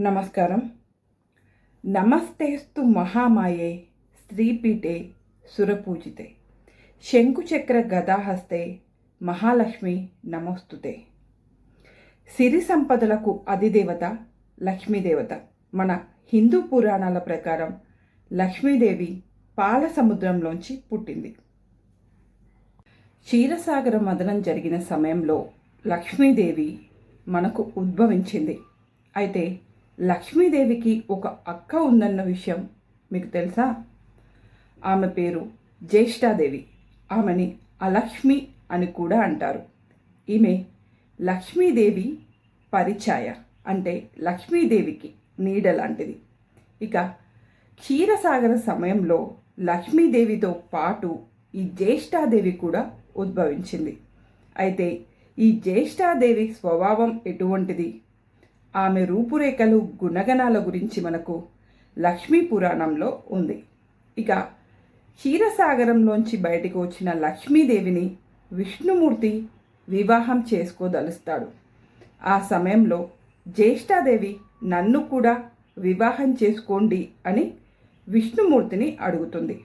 నమస్కారం. నమస్తేస్తు మహామాయే స్త్రీపీఠే సురపూజితే. శంకుచక్ర గదాహస్తే మహాలక్ష్మి నమోస్తుతే. సిరి సంపదలకు అధిదేవత లక్ష్మీదేవత. మన హిందూ పురాణాల ప్రకారం లక్ష్మీదేవి పాల సముద్రంలోంచి పుట్టింది. క్షీరసాగర మదనం జరిగిన సమయంలో లక్ష్మీదేవి మనకు ఉద్భవించింది. అయితే లక్ష్మీదేవికి ఒక అక్క ఉందన్న విషయం మీకు తెలుసా? ఆమె పేరు జ్యేష్ఠాదేవి. ఆమెని అలక్ష్మి అని కూడా అంటారు. ఈమె లక్ష్మీదేవి పరిఛాయ అంటే లక్ష్మీదేవికి నీడ లాంటిది ఇక క్షీరసాగర సమయంలో లక్ష్మీదేవితో పాటు ఈ జ్యేష్ఠాదేవి కూడా ఉద్భవించింది. అయితే ఈ జ్యేష్ఠాదేవి స్వభావం ఎటువంటిది? ఆమె రూపురేఖలు గుణగణాల గురించి మనకు లక్ష్మీ పురాణంలో ఉంది. ఇక క్షీరసాగరంలోంచి బయటకు వచ్చిన లక్ష్మీదేవిని విష్ణుమూర్తి వివాహం చేసుకోదలుస్తాడు. ఆ సమయంలో జ్యేష్ఠాదేవి నన్ను కూడా వివాహం చేసుకోండి అని విష్ణుమూర్తిని అడుగుతుంది.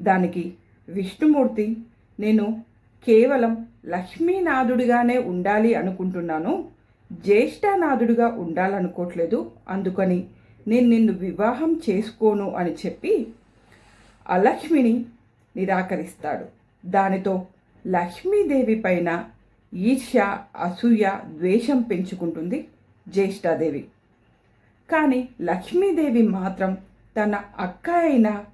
దానికి విష్ణుమూర్తి నేను కేవలం లక్ష్మీనాథుడిగానే ఉండాలి అనుకుంటున్నాను. జ్యేష్ఠానాథుడుగా ఉండాలనుకోవట్లేదు అందుకని నేను నిన్ను వివాహం చేసుకోను అని చెప్పి అలక్ష్మిని నిరాకరిస్తాడు. దానితో లక్ష్మీదేవి పైన ఈర్ష్య అసూయ ద్వేషం పెంచుకుంటుంది జ్యేష్ఠాదేవి. కానీ లక్ష్మీదేవి మాత్రం తన అక్క అయిన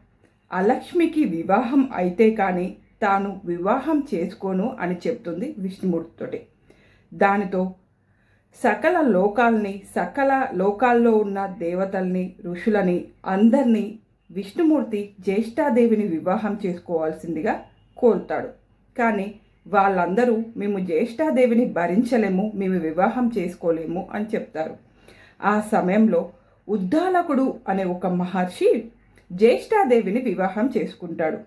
అలక్ష్మికి వివాహం అయితే కానీ తాను వివాహం చేసుకోను అని చెప్తుంది విష్ణుమూర్తితోటి. దానితో సకల లోకాల్ని సకల లోకాల్లో ఉన్న దేవతల్ని ఋషులని అందరినీ విష్ణుమూర్తి జ్యేష్ఠాదేవిని వివాహం చేసుకోవాల్సిందిగా కోరుతాడు. కానీ వాళ్ళందరూ మేము జ్యేష్ఠాదేవిని భరించలేము మేము వివాహం చేసుకోలేము అని చెప్తారు. ఆ సమయంలో ఉద్దాలకుడు అనే ఒక మహర్షి జ్యేష్ఠాదేవిని వివాహం చేసుకుంటాడు.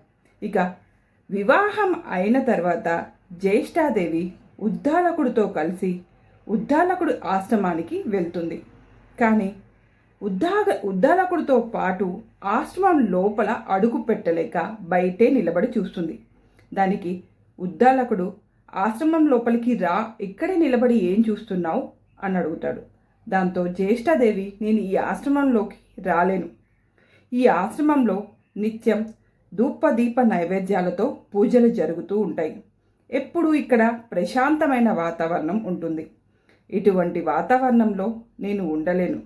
ఇక వివాహం అయిన తర్వాత జ్యేష్ఠాదేవి ఉద్దాలకుడితో కలిసి ఉద్దాలకుడు ఆశ్రమానికి వెళ్తుంది. కానీ ఉద్దాగ ఉద్దాలకుడితో పాటు ఆశ్రమం లోపల అడుగు పెట్టలేక బయటే నిలబడి చూస్తుంది. దానికి ఉద్దాలకుడు ఆశ్రమం లోపలికి రా ఇక్కడే నిలబడి ఏం చూస్తున్నావు? అని అడుగుతాడు. దాంతో జ్యేష్ఠాదేవి నేను ఈ ఆశ్రమంలోకి రాలేను. ఈ ఆశ్రమంలో నిత్యం ధూపదీప నైవేద్యాలతో పూజలు జరుగుతూ ఉంటాయి. ఎప్పుడూ ఇక్కడ ప్రశాంతమైన వాతావరణం ఉంటుంది. ఇటువంటి వాతావరణంలో నేను ఉండలేను.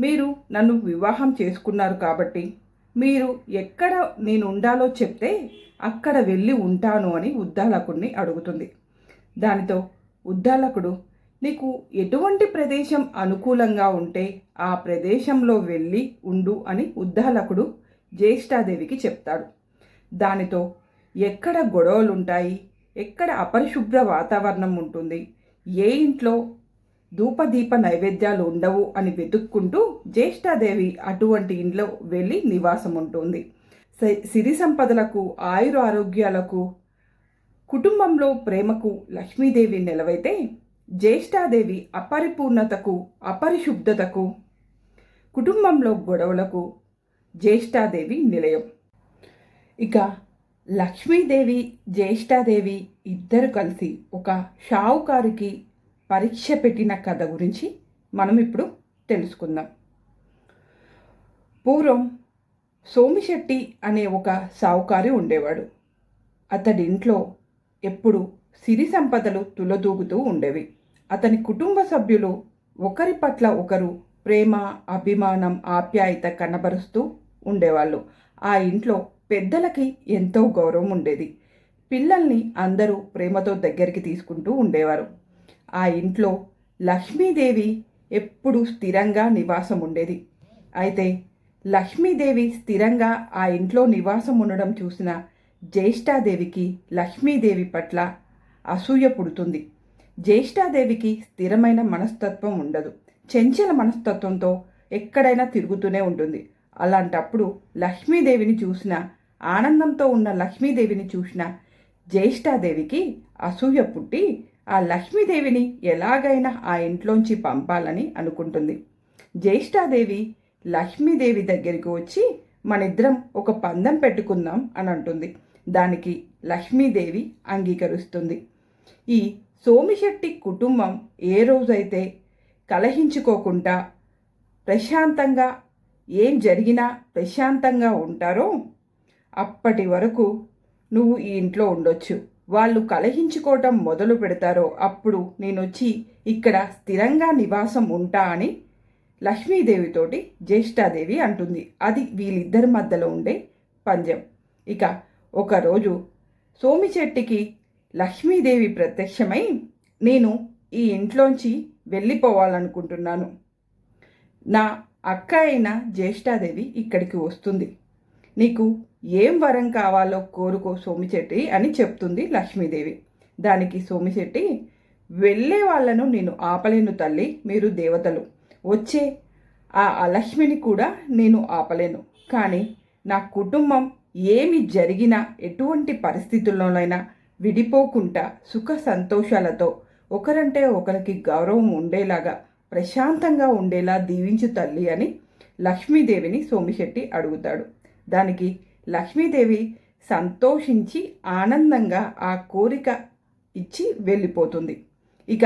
మీరు నన్ను వివాహం చేసుకున్నారు కాబట్టి మీరు ఎక్కడ నేను ఉండాలో చెప్తే అక్కడ వెళ్ళి ఉంటాను అని ఉద్దాలకుడిని అడుగుతుంది. దానితో ఉద్దాలకుడు నీకు ఎటువంటి ప్రదేశం అనుకూలంగా ఉంటే ఆ ప్రదేశంలో వెళ్ళి ఉండు అని ఉద్దాలకుడు జ్యేష్ఠాదేవికి చెప్తాడు. దానితో ఎక్కడ గొడవలుంటాయి ఎక్కడ అపరిశుభ్ర వాతావరణం ఉంటుంది ఏ ఇంట్లో ధూపదీప నైవేద్యాలు ఉండవు అని వెతుక్కుంటూ జ్యేష్ఠాదేవి అటువంటి ఇంట్లో వెళ్ళి నివాసం ఉంటుంది సిరి సంపదలకు ఆయుర ఆరోగ్యాలకు కుటుంబంలో ప్రేమకు లక్ష్మీదేవి నిలవైతే జ్యేష్ఠాదేవి అపరిపూర్ణతకు అపరిశుద్ధతకు కుటుంబంలో గొడవలకు జ్యేష్ఠాదేవి నిలయం. ఇక లక్ష్మీదేవి జ్యేష్ఠాదేవి ఇద్దరు కలిసి ఒక షావుకారికి పరీక్ష పెట్టిన కథ గురించి మనం ఇప్పుడు తెలుసుకుందాం. పూర్వం సోమిశెట్టి అనే ఒక సావుకారి ఉండేవాడు. అతడి ఇంట్లో ఎప్పుడు సిరి సంపదలు తులదూగుతూ ఉండేవి. అతని కుటుంబ సభ్యులు ఒకరి పట్ల ఒకరు ప్రేమ అభిమానం ఆప్యాయత కనబరుస్తూ ఉండేవాళ్ళు. ఆ ఇంట్లో పెద్దలకి ఎంతో గౌరవం ఉండేది. పిల్లల్ని అందరూ ప్రేమతో దగ్గరికి తీసుకుంటూ ఉండేవారు. ఆ ఇంట్లో లక్ష్మీదేవి ఎప్పుడూ స్థిరంగా నివాసం ఉండేది అయితే లక్ష్మీదేవి స్థిరంగా ఆ ఇంట్లో నివాసం ఉండడం చూసిన జ్యేష్ఠాదేవికి లక్ష్మీదేవి పట్ల అసూయ పుడుతుంది. జ్యేష్ఠాదేవికి స్థిరమైన మనస్తత్వం ఉండదు. చెంచల మనస్తత్వంతో ఎక్కడైనా తిరుగుతూనే ఉంటుంది. అలాంటప్పుడు లక్ష్మీదేవిని చూసిన ఆనందంతో ఉన్న లక్ష్మీదేవిని చూసిన జ్యేష్ఠాదేవికి అసూయ పుట్టి ఆ లక్ష్మీదేవిని ఎలాగైనా ఆ ఇంట్లోంచి పంపాలని అనుకుంటుంది. జ్యేష్ఠాదేవి లక్ష్మీదేవి దగ్గరికి వచ్చి మనిద్దరం ఒక పందెం పెట్టుకుందాం అని అంటుంది. దానికి లక్ష్మీదేవి అంగీకరిస్తుంది. ఈ సోమిశెట్టి కుటుంబం ఏ రోజైతే కలహించుకోకుండా ప్రశాంతంగా ఏం జరిగినా ప్రశాంతంగా ఉంటారో అప్పటి వరకు నువ్వు ఈ ఇంట్లో ఉండొచ్చు. వాళ్ళు కలహించుకోవటం మొదలు పెడతారో అప్పుడు నేను వచ్చి ఇక్కడ స్థిరంగా నివాసం ఉంటా అని లక్ష్మీదేవితోటి జ్యేష్ఠాదేవి అంటుంది. అది వీళ్ళిద్దరి మధ్యలో ఉండే పంజం. ఇక ఒకరోజు సోమిచెట్టికి లక్ష్మీదేవి ప్రత్యక్షమై నేను ఈ ఇంట్లోంచి వెళ్ళిపోవాలనుకుంటున్నాను. నా అక్క అయిన జ్యేష్ఠాదేవి ఇక్కడికి వస్తుంది. నీకు ఏం వరం కావాలో కోరుకో సోమిశెట్టి అని చెప్తుంది లక్ష్మీదేవి. దానికి సోమిశెట్టి వెళ్ళే వాళ్ళను నేను ఆపలేను తల్లి మీరు దేవతలు. వచ్చే ఆ అలక్ష్మిని కూడా నేను ఆపలేను. కానీ నా కుటుంబం ఏమి జరిగినా ఎటువంటి పరిస్థితుల్లోనైనా విడిపోకుండా సుఖ సంతోషాలతో ఒకరంటే ఒకరికి గౌరవం ఉండేలాగా ప్రశాంతంగా ఉండేలా దీవించు తల్లి అని లక్ష్మీదేవిని సోమిశెట్టి అడుగుతాడు. దానికి లక్ష్మీదేవి సంతోషించి ఆనందంగా ఆ కోరిక ఇచ్చి వెళ్ళిపోతుంది. ఇక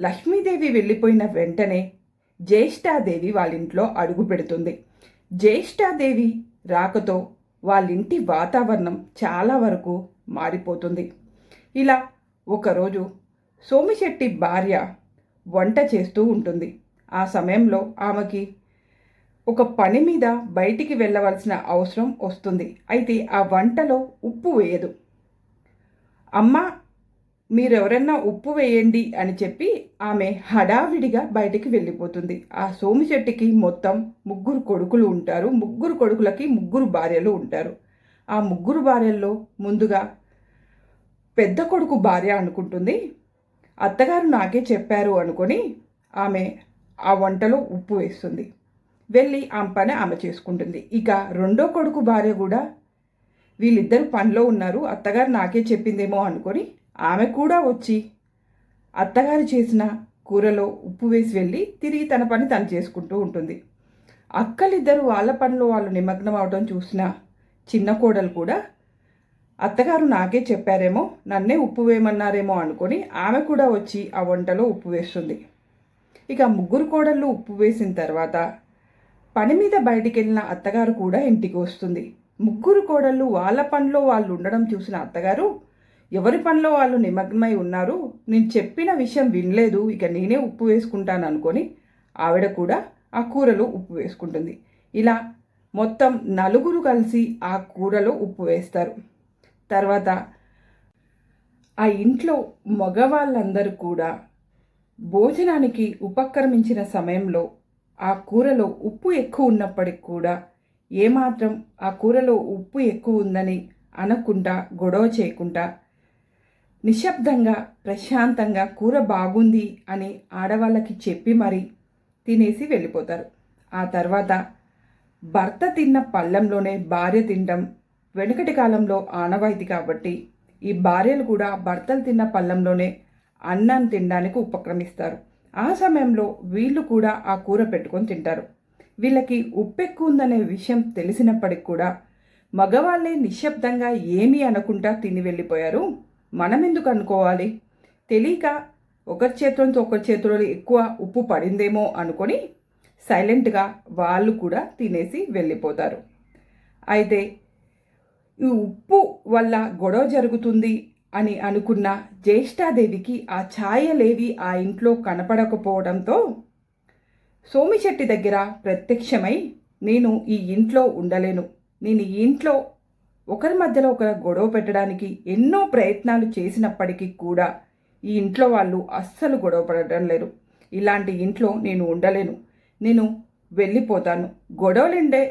లక్ష్మీదేవి వెళ్ళిపోయిన వెంటనే జ్యేష్ఠాదేవి వాళ్ళ ఇంట్లో అడుగు పెడుతుంది. జ్యేష్ఠాదేవి రాకతో వాళ్ళ ఇంటి వాతావరణం చాలా వరకు మారిపోతుంది. ఇలా ఒకరోజు సోమిశెట్టి భార్య వంట చేస్తూ ఉంటుంది. ఆ సమయంలో ఆమెకి ఒక పని మీద బయటికి వెళ్ళవలసిన అవసరం వస్తుంది. అయితే ఆ వంటలో ఉప్పు వేయదు. అమ్మ మీరెవరన్నా ఉప్పు వేయండి అని చెప్పి ఆమె హడావిడిగా బయటికి వెళ్ళిపోతుంది. ఆ సోమి చెట్టుకి మొత్తం ముగ్గురు కొడుకులు ఉంటారు. ముగ్గురు కొడుకులకి ముగ్గురు భార్యలు ఉంటారు. ఆ ముగ్గురు భార్యల్లో ముందుగా పెద్ద కొడుకు భార్య అనుకుంటుంది. అత్తగారు నాకే చెప్పారు అనుకొని ఆమె ఆ వంటలో ఉప్పు వేస్తుంది. వెళ్ళి ఆమె పని ఆమె చేసుకుంటుంది. ఇక రెండో కొడుకు భార్య కూడా వీళ్ళిద్దరు పనిలో ఉన్నారు. అత్తగారు నాకే చెప్పిందేమో అనుకొని ఆమె కూడా వచ్చి అత్తగారు చేసిన కూరలో ఉప్పు వేసి వెళ్ళి తిరిగి తన పని తను చేసుకుంటూ ఉంటుంది. అక్కలిద్దరు వాళ్ళ పనిలో వాళ్ళు నిమగ్నం అవడం చూసిన చిన్న కోడలు కూడా అత్తగారు నాకే చెప్పారేమో నన్నే ఉప్పు వేయమన్నారేమో అనుకొని ఆమె కూడా వచ్చి ఆ వంటలో ఉప్పు వేస్తుంది. ఇక ముగ్గురు కోడళ్ళు ఉప్పు వేసిన తర్వాత పని మీద బయటికి వెళ్ళిన అత్తగారు కూడా ఇంటికి వస్తుంది. ముగ్గురు కోడళ్ళు వాళ్ళ పనిలో వాళ్ళు ఉండడం చూసిన అత్తగారు ఎవరి పనిలో వాళ్ళు నిమగ్నమై ఉన్నారు? నేను చెప్పిన విషయం వినలేదు ఇక నేనే ఉప్పు వేసుకుంటాను అనుకొని ఆవిడ కూడా ఆ కూరలో ఉప్పు వేసుకుంటుంది. ఇలా మొత్తం నలుగురు కలిసి ఆ కూరలో ఉప్పు వేస్తారు. తర్వాత ఆ ఇంట్లో మగవాళ్ళందరూ కూడా భోజనానికి ఉపక్రమించిన సమయంలో ఆ కూరలో ఉప్పు ఎక్కువ ఉన్నప్పటికి కూడా ఏమాత్రం ఆ కూరలో ఉప్పు ఎక్కువ ఉందని అనకుండా గొడవ చేయకుండా నిశ్శబ్దంగా ప్రశాంతంగా కూర బాగుంది అని ఆడవాళ్ళకి చెప్పి మరి తినేసి వెళ్ళిపోతారు. ఆ తర్వాత భర్త తిన్న పళ్ళెంలోనే భార్య తినడం వెనుకటి కాలంలో ఆనవాయితీ కాబట్టి ఈ భార్యలు కూడా భర్తలు తిన్న పళ్ళెంలోనే అన్నం తినడానికి ఉపక్రమిస్తారు. ఆ సమయంలో వీళ్ళు కూడా ఆ కూర పెట్టుకొని తింటారు. వీళ్ళకి ఉప్పు ఎక్కువ ఉందనే విషయం తెలిసినప్పటికి కూడా మగవాళ్ళే నిశ్శబ్దంగా ఏమీ అనకుండా తిని వెళ్ళిపోయారు. మనం ఎందుకు అనుకోవాలి? తెలియక ఒకరి చేతులతో ఒకరి చేతిలో ఎక్కువ ఉప్పు పడిందేమో అనుకొని సైలెంట్గా వాళ్ళు కూడా తినేసి వెళ్ళిపోతారు. అయితే ఈ ఉప్పు వల్ల గొడవ జరుగుతుంది అని అనుకున్న జ్యేష్ఠాదేవికి ఆ ఛాయలేవి ఆ ఇంట్లో కనపడకపోవడంతో సోమిశెట్టి దగ్గర ప్రత్యక్షమై నేను ఈ ఇంట్లో ఉండలేను. నేను ఈ ఇంట్లో ఒకరి మధ్యలో ఒకరు గొడవ పెట్టడానికి ఎన్నో ప్రయత్నాలు చేసినప్పటికీ కూడా ఈ ఇంట్లో వాళ్ళు అస్సలు గొడవ పడడం లేరు ఇలాంటి ఇంట్లో నేను ఉండలేను. నేను వెళ్ళిపోతాను. గొడవలుండే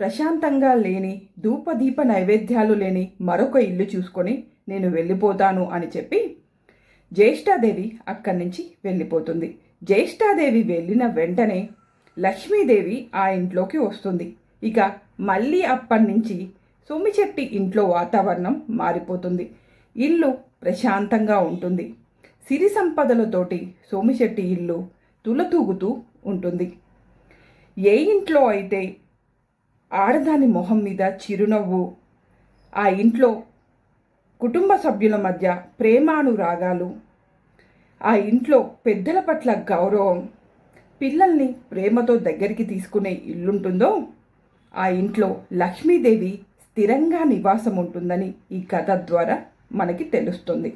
ప్రశాంతంగా లేని ధూపదీప నైవేద్యాలు లేని మరొక ఇల్లు చూసుకొని నేను వెళ్ళిపోతాను అని చెప్పి జ్యేష్ఠాదేవి అక్కడి నుంచి వెళ్ళిపోతుంది. జ్యేష్ఠాదేవి వెళ్ళిన వెంటనే లక్ష్మీదేవి ఆ ఇంట్లోకి వస్తుంది. ఇక మళ్ళీ అప్పటి నుంచి సోమిచెట్టి ఇంట్లో వాతావరణం మారిపోతుంది. ఇల్లు ప్రశాంతంగా ఉంటుంది. సిరి సంపదలతోటి సోమిశెట్టి ఇల్లు తులతూగుతూ ఉంటుంది. ఏ ఇంట్లో అయితే ఆడదాని మొహం మీద చిరునవ్వు ఆ ఇంట్లో కుటుంబ సభ్యుల మధ్య ప్రేమానురాగాలు. ఆ ఇంట్లో పెద్దల పట్ల గౌరవం. పిల్లల్ని ప్రేమతో దగ్గరికి తీసుకునే ఇల్లుంటుందో? ఆ ఇంట్లో లక్ష్మీదేవి స్థిరంగా నివాసం ఉంటుందని ఈ కథ ద్వారా మనకి తెలుస్తుంది.